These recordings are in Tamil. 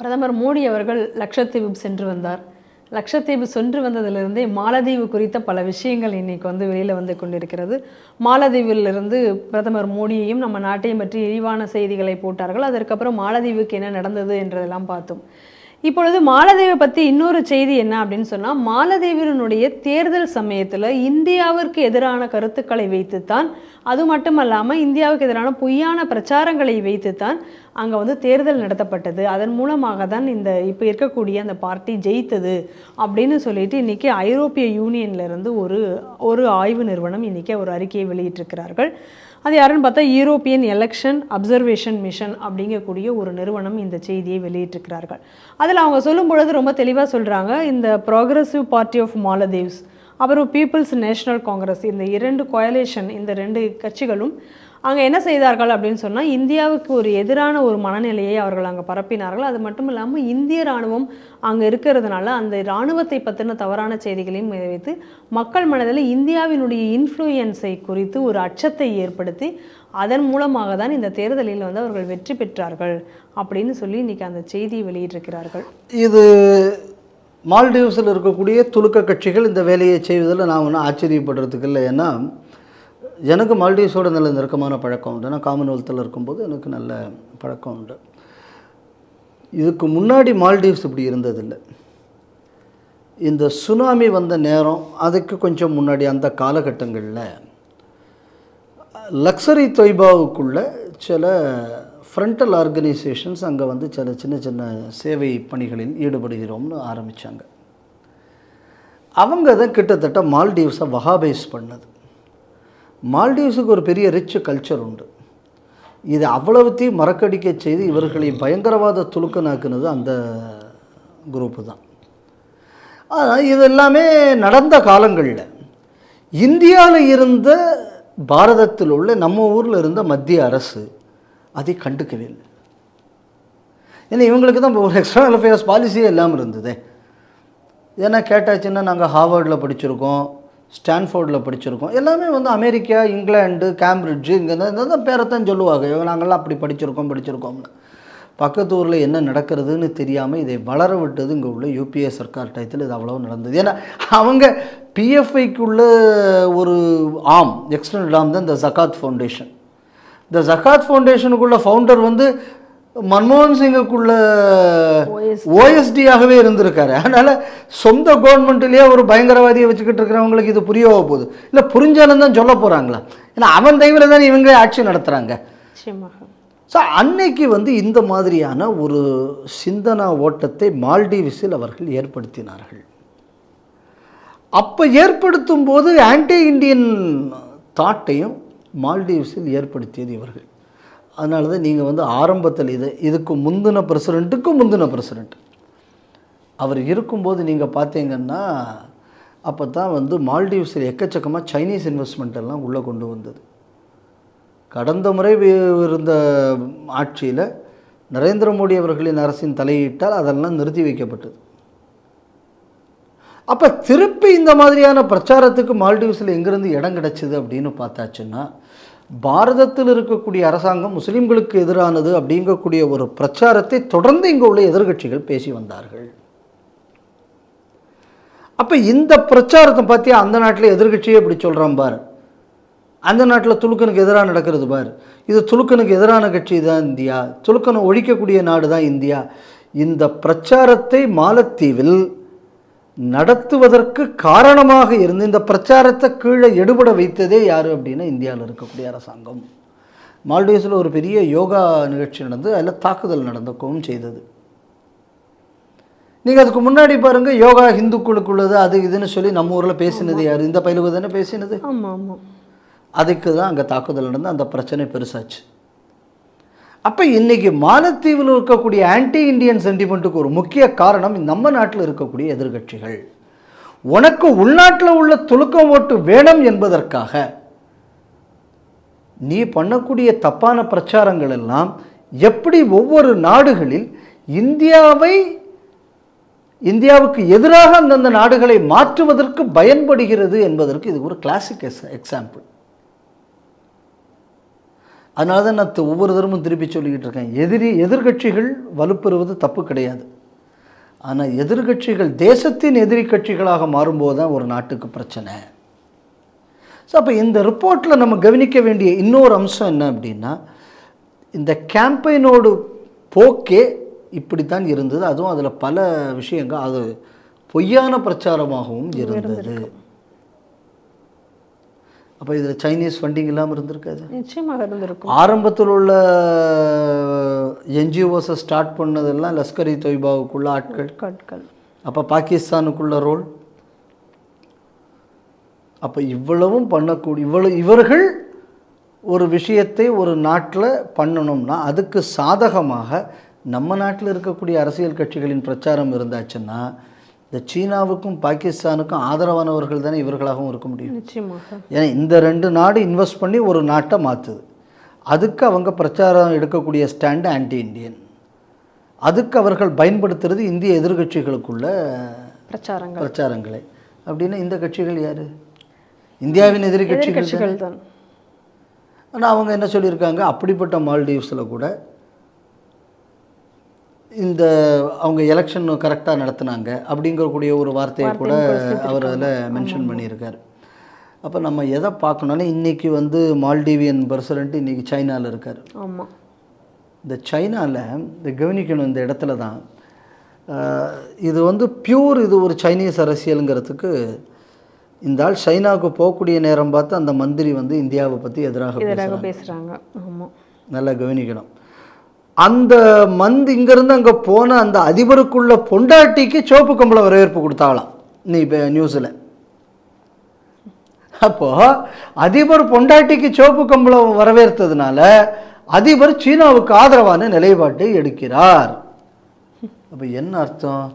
பிரதமர் மோடி அவர்கள் லட்சத்தீவு சென்று வந்தார். லட்சத்தீவு சென்று வந்ததிலிருந்தே மாலதீவு குறித்த பல விஷயங்கள் இன்னைக்கு வந்து வெளியில் வந்து கொண்டிருக்கிறது. மாலதீவிலிருந்து பிரதமர் மோடியையும் நம்ம நாட்டையும் பற்றி இழிவான செய்திகளை போட்டார்கள். அதற்கப்புறம் மாலதீவுக்கு என்ன நடந்தது என்றதெல்லாம் பார்த்தோம். இப்பொழுது மாலதேவை பற்றி இன்னொரு செய்தி என்ன அப்படின்னு சொன்னால் மாலத்தீவினுடைய தேர்தல் சமயத்தில் இந்தியாவிற்கு எதிரான கருத்துக்களை வைத்துத்தான் அது மட்டுமல்லாமல் இந்தியாவுக்கு எதிரான பொய்யான பிரச்சாரங்களை வைத்துத்தான் அங்கே வந்து தேர்தல் நடத்தப்பட்டது. அதன் மூலமாக தான் இந்த இப்போ இருக்கக்கூடிய அந்த பார்ட்டி ஜெயித்தது அப்படின்னு சொல்லிட்டு இன்றைக்கி ஐரோப்பிய யூனியன்லேருந்து ஒரு ஒரு ஆய்வு நிறுவனம் இன்றைக்கி ஒரு அறிக்கையை வெளியிட்டிருக்கிறார்கள். அது யாருன்னு பார்த்தா யூரோப்பியன் எலெக்ஷன் அப்சர்வேஷன் மிஷன் அப்படிங்கக்கூடிய ஒரு நிறுவனம் இந்த செய்தியை வெளியிட்டிருக்கிறார்கள். அதில் அவங்க சொல்லும் பொழுது ரொம்ப தெளிவாக சொல்கிறாங்க இந்த ப்ராக்ரஸிவ் பார்ட்டி ஆஃப் மாலதீவ்ஸ் அப்புறம் பீப்புள்ஸ் நேஷனல் காங்கிரஸ் இந்த இரண்டு கோயலேஷன் இந்த ரெண்டு கட்சிகளும் அங்கே என்ன செய்தார்கள் அப்படின்னு சொன்னால் இந்தியாவுக்கு ஒரு எதிரான ஒரு மனநிலையை அவர்கள் அங்கே பரப்பினார்கள். அது மட்டும் இல்லாமல் இந்திய இராணுவம் அங்கே இருக்கிறதுனால அந்த இராணுவத்தை பற்றின தவறான செய்திகளையும் வைத்து மக்கள் மனதில் இந்தியாவினுடைய இன்ஃப்ளூயன்ஸை குறித்து ஒரு அச்சத்தை ஏற்படுத்தி அதன் மூலமாக தான் இந்த தேர்தலில் வந்து அவர்கள் வெற்றி பெற்றார்கள் அப்படின்னு சொல்லி இன்னைக்கு அந்த செய்தியை வெளியிட்டிருக்கிறார்கள். இது மால்டீவ்ஸில் இருக்கக்கூடிய துலுக்க கட்சிகள் இந்த வேலையை செய்வதில் நான் ஒன்றும் ஆச்சரியப்படுறதுக்கு இல்லை. ஏன்னா எனக்கு மால்டீவ்ஸோட நல்ல நெருக்கமான பழக்கம் உண்டு. நான் காமன்வெல்த்தில் இருக்கும்போது எனக்கு நல்ல பழக்கம் உண்டு. இதுக்கு முன்னாடி மால்டீவ்ஸ் இப்படி இருந்ததில்லை. இந்த சுனாமி வந்த நேரம் அதுக்கு கொஞ்சம் முன்னாடி அந்த காலகட்டங்களில் லக்ஸரி தொய்பாவுக்குள்ள சில ஃப்ரண்டல் ஆர்கனைசேஷன்ஸ் அங்கே வந்து சில சின்ன சின்ன சேவை பணிகளில் ஈடுபடுகிறோம்னு ஆரம்பித்தாங்க அவங்க தான் கிட்டத்தட்ட மால்டீவ்ஸை வகாபைஸ் பண்ணது. மால்டீவ்ஸுக்கு ஒரு பெரிய ரிச் கல்ச்சர் உண்டு. இது அவ்வளவுத்தையும் மறக்கடிக்க செய்து இவர்களை பயங்கரவாத துலுக்கனாக்குனது அந்த குரூப்பு தான். ஆனால் இது எல்லாமே நடந்த காலங்களில் இந்தியாவில் இருந்த பாரதத்தில் உள்ள நம்ம ஊரில் இருந்த மத்திய அரசு அதை கண்டுக்கவே இல்லை. ஏன்னா இவங்களுக்கு தான் ஒரு எக்ஸ்டர்னல் அஃபேர்ஸ் பாலிசியே இல்லாமல் இருந்ததே. ஏன்னா கேட்டாச்சுன்னா நாங்கள் ஹார்வர்டில் படிச்சிருக்கோம். ஸ்டான்ஃபோர்டில் படிச்சிருக்கோம். எல்லாமே வந்து அமெரிக்கா இங்கிலாந்து கேம்பிரிட்ஜு இங்கே தான் பேரைத்தான் சொல்லுவாங்க. இவங்க நாங்கள்லாம் அப்படி படிச்சிருக்கோம் படிச்சிருக்கோம்னு. பக்கத்து ஊரில் என்ன நடக்கிறதுன்னு தெரியாமல் இதை வளர விட்டது இங்கே உள்ள யூபிஏ சர்க்கார் டயத்தில் இது அவ்வளோ நடந்தது. ஏன்னா அவங்க பிஎஃப்ஐக்குள்ள ஒரு ஆம் எக்ஸ்டர்னல் ஆம் தான் இந்த ஜகாத் ஃபவுண்டேஷன் இந்த ஜகாத் ஃபவுண்டேஷனுக்குள்ள ஃபவுண்டர் வந்து மன்மோகன் சிங்குக்குள்ள ஓஎஸ்டியாகவே இருந்திருக்காரு. அதனால் சொந்த கவர்மெண்ட்லேயே ஒரு பயங்கரவாதியை வச்சுக்கிட்டு இருக்கிறவங்களுக்கு இது புரிய போகுது. இல்லை புரிஞ்சாலும் தான் சொல்ல போகிறாங்களா ஏன்னா அவன் தயவில் தான் இவங்க ஆட்சி நடத்துகிறாங்க ஸோ அன்னைக்கு வந்து இந்த மாதிரியான ஒரு சிந்தனா ஓட்டத்தை மால்டீவ்ஸில் அவர்கள் ஏற்படுத்தினார்கள். அப்போ ஏற்படுத்தும் போது ஆன்டி இண்டியன் தாட்டையும் மால்டீவ்ஸில் ஏற்படுத்தியது இவர்கள். அதனால தான் நீங்கள் வந்து ஆரம்பத்தில் இது இதுக்கு முந்தின பிரசிடெண்ட்டுக்கும் முந்தின பிரசிடெண்ட் அவர் இருக்கும்போது நீங்கள் பார்த்தீங்கன்னா அப்போ தான் வந்து மால்டீவ்ஸில் எக்கச்சக்கமாக சைனீஸ் இன்வெஸ்ட்மெண்ட் எல்லாம் உள்ளே கொண்டு வந்தது. கடந்த முறை இருந்த ஆட்சியில் நரேந்திர மோடி அவர்களின் அரசின் தலையிட்டால் அதெல்லாம் நிறுத்தி வைக்கப்பட்டது. அப்போ திருப்பி இந்த மாதிரியான பிரச்சாரத்துக்கு மால்டீவ்ஸில் எங்கேருந்து இடம் கிடைச்சிது அப்படின்னு பார்த்தாச்சுன்னா பாரதத்தில் இருக்கக்கூடிய அரசாங்கம் முஸ்லீம்களுக்கு எதிரானது அப்படிங்கக்கூடிய ஒரு பிரச்சாரத்தை தொடர்ந்து இங்கே உள்ள எதிர்க்கட்சிகள் பேசி வந்தார்கள். அப்போ இந்த பிரச்சாரத்தை பற்றி அந்த நாட்டில் எதிர்கட்சியே இப்படி சொல்கிறான் பார். அந்த நாட்டில் துலுக்கனுக்கு எதிராக நடக்கிறது பார். இது துலுக்கனுக்கு எதிரான கட்சி தான் இந்தியா. துலுக்கனை ஒழிக்கக்கூடிய நாடு தான் இந்தியா. இந்த பிரச்சாரத்தை மாலத்தீவில் நடத்துவதற்கு காரணமாக இருந்து இந்த பிரச்சாரத்தை கீழே எடுபட வைத்ததே யார் அப்படின்னா இந்தியாவில் இருக்கக்கூடிய அரசாங்கம். மால்டீவ்ஸில் ஒரு பெரிய யோகா நிகழ்ச்சி நடந்து அதில் தாக்குதல் நடந்தக்கவும் செய்தது. நீங்கள் அதுக்கு முன்னாடி பாருங்கள் யோகா இந்துக்களுக்குள்ளது அது இதுன்னு சொல்லி நம்ம ஊரில் பேசினது யார்? இந்த பயிலுக்கு தானே பேசினது? ஆமாம் ஆமாம் அதுக்கு தான் அங்கே தாக்குதல் நடந்து அந்த பிரச்சனை பெருசாச்சு. அப்போ இன்னைக்கு மாலத்தீவில் இருக்கக்கூடிய ஆன்டி இண்டியன் சென்டிமெண்ட்டுக்கு ஒரு முக்கிய காரணம் நம்ம நாட்டில் இருக்கக்கூடிய எதிர்க்கட்சிகள் உனக்கு உள்நாட்டில் உள்ள துலுக்கம் ஓட்டு வேணும் என்பதற்காக நீ பண்ணக்கூடிய தப்பான பிரச்சாரங்கள் எல்லாம் எப்படி ஒவ்வொரு நாடுகளில் இந்தியாவை இந்தியாவுக்கு எதிராக அந்தந்த நாடுகளை மாற்றுவதற்கு பயன்படுகிறது என்பதற்கு இது ஒரு கிளாசிக் எக்ஸாம்பிள் அதனால தான் நான் ஒவ்வொரு தரமும் திருப்பி சொல்லிக்கிட்டு இருக்கேன். எதிரி எதிர்கட்சிகள் வலுப்பெறுவது தப்பு கிடையாது. ஆனால் எதிர்கட்சிகள் தேசத்தின் எதிரி கட்சிகளாக மாறும்போது தான் ஒரு நாட்டுக்கு பிரச்சனை. ஸோ அப்போ இந்த ரிப்போர்ட்டில் நம்ம கவனிக்க வேண்டிய இன்னொரு அம்சம் என்ன அப்படின்னா இந்த கேம்பெயினோடு போக்கே இப்படி தான் இருந்தது. அதுவும் அதில் பல விஷயங்கள் அது பொய்யான பிரச்சாரமாகவும் இருந்தது. அப்போ இதில் சைனீஸ் ஃபண்டிங் இல்லாமல் இருந்திருக்காது. நிச்சயமாக இருந்திருக்கும். ஆரம்பத்தில் உள்ள என்ஜிஓஸை ஸ்டார்ட் பண்ணதெல்லாம் லஷ்கர் இ தொய்பாவுக்குள்ள ஆட்கள். கட்கள் அப்போ பாகிஸ்தானுக்குள்ள ரோல் அப்போ இவ்வளவும் பண்ணக்கூடிய இவ்வளவு இவர்கள் ஒரு விஷயத்தை ஒரு நாட்டில் பண்ணணும்னா அதுக்கு சாதகமாக நம்ம நாட்டில் இருக்கக்கூடிய அரசியல் கட்சிகளின் பிரச்சாரம் இருந்தாச்சுன்னா இந்த சீனாவுக்கும் பாகிஸ்தானுக்கும் ஆதரவானவர்கள் தானே இவர்களாகவும் இருக்க முடியும். ஏன்னா இந்த ரெண்டு நாடு இன்வெஸ்ட் பண்ணி ஒரு நாட்டை மாற்றுது அதுக்கு அவங்க பிரச்சாரம் எடுக்கக்கூடிய ஸ்டாண்டு ஆன்டி இந்தியன் அதுக்கு அவர்கள் பயன்படுத்துறது இந்திய எதிர்க்கட்சிகளுக்குள்ள பிரச்சாரங்கள். பிரச்சாரங்களை. அப்படின்னா இந்த கட்சிகள் யார்? இந்தியாவின் எதிர்கட்சிகள் தான். ஆனால் அவங்க என்ன சொல்லியிருக்காங்க? அப்படிப்பட்ட மால்டீவ்ஸில் கூட இந்த அவங்க எலெக்ஷன் கரெக்டாக நடத்துனாங்க அப்படிங்கக்கூடிய ஒரு வார்த்தையை கூட அவர் அதில் மென்ஷன் பண்ணியிருக்காரு. அப்போ நம்ம எதை பார்க்கணும்னா இன்றைக்கி வந்து மால்டீவியன் பிரசிடென்ட் இன்றைக்கி சைனாவில் இருக்கார். ஆமாம் இந்த சைனாவில் இந்த கவனிக்கணும் இந்த இடத்துல தான். இது வந்து பியூர் இது ஒரு சைனீஸ் அரசியலுங்கிறதுக்கு இந்த ஆள் சைனாவுக்கு போகக்கூடிய நேரம் பார்த்து அந்த மந்திரி வந்து இந்தியாவை பற்றி எதிராக ஆமாம் நல்லா கவனிக்கணும். அந்த மந்த் இங்கேருந்து அங்கே போன அந்த அதிபருக்குள்ள பொண்டாட்டிக்கு சிவப்பு கம்பளம் வரவேற்பு கொடுத்தாங்களாம். நீ இப்போ நியூஸில் அப்போது அதிபர் பொண்டாட்டிக்கு சிவப்பு கம்பளம் வரவேற்றதுனால அதிபர் சீனாவுக்கு ஆதரவான நிலைப்பாட்டை எடுக்கிறார். அப்போ என்ன அர்த்தம்?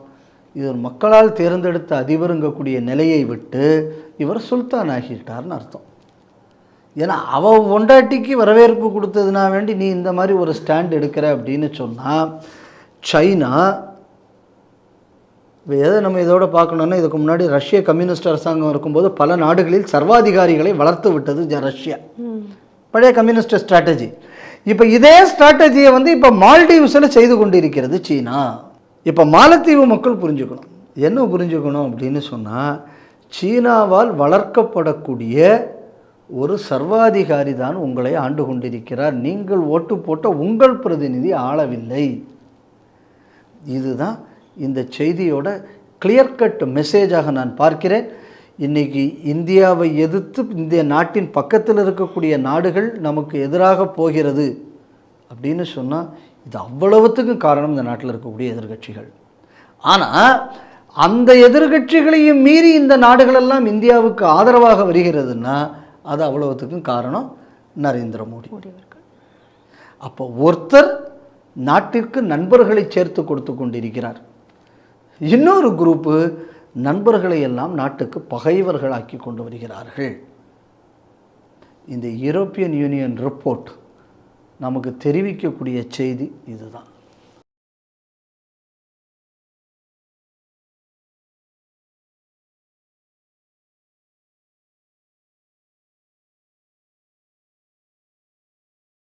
இவர் மக்களால் தேர்ந்தெடுத்த அதிபருங்கக்கூடிய நிலையை விட்டு இவர் சுல்தான் ஆகிட்டார்னு அர்த்தம். ஏன்னா அவ பொண்டாட்டிக்கு வரவேற்பு கொடுத்ததுனா வேண்டி நீ இந்த மாதிரி ஒரு ஸ்டாண்ட் எடுக்கிற அப்படின்னு சொன்னால் சைனா இப்போ எதை நம்ம இதோட பார்க்கணுன்னா இதுக்கு முன்னாடி ரஷ்ய கம்யூனிஸ்ட் அரசாங்கம் இருக்கும்போது பல நாடுகளில் சர்வாதிகாரிகளை வளர்த்து விட்டது ஜ- ரஷ்யா. பழைய கம்யூனிஸ்ட் ஸ்ட்ராட்டஜி இப்போ இதே ஸ்ட்ராட்டஜியை வந்து இப்போ மால்டீவ்ஸில் செய்து கொண்டிருக்கிறது சீனா. இப்போ மாலத்தீவு மக்கள் புரிஞ்சுக்கணும். என்ன புரிஞ்சுக்கணும் அப்படின்னு சொன்னால் சீனாவால் வளர்க்கப்படக்கூடிய ஒரு சர்வாதிகாரி தான் உங்களை ஆண்டு கொண்டிருக்கிறார். நீங்கள் ஓட்டு போட்ட உங்கள் பிரதிநிதி ஆளவில்லை. இதுதான் இந்த செய்தியோட கிளியர் கட் மெசேஜாக நான் பார்க்கிறேன். இன்னைக்கு இந்தியாவை எதிர்த்து இந்திய நாட்டின் பக்கத்தில் இருக்கக்கூடிய நாடுகள் நமக்கு எதிராக போகிறது அப்படின்னு சொன்னால் இது அவ்வளவுத்துக்கும் காரணம் இந்த நாட்டில் இருக்கக்கூடிய எதிர்க்கட்சிகள் ஆனால் அந்த எதிர்கட்சிகளையும் மீறி இந்த நாடுகளெல்லாம் இந்தியாவுக்கு ஆதரவாக வருகிறதுன்னா அது அவ்வளவுத்துக்கும் காரணம் நரேந்திர மோடி. அப்போ ஒருத்தர் நாட்டிற்கு நண்பர்களை சேர்த்து கொடுத்து கொண்டிருக்கிறார். இன்னொரு குரூப்பு நண்பர்களை எல்லாம் நாட்டுக்கு பகைவர்களாக்கி கொண்டு வருகிறார்கள். இந்த யூரோப்பியன் யூனியன் ரிப்போர்ட் நமக்கு தெரிவிக்கக்கூடிய செய்தி இதுதான்.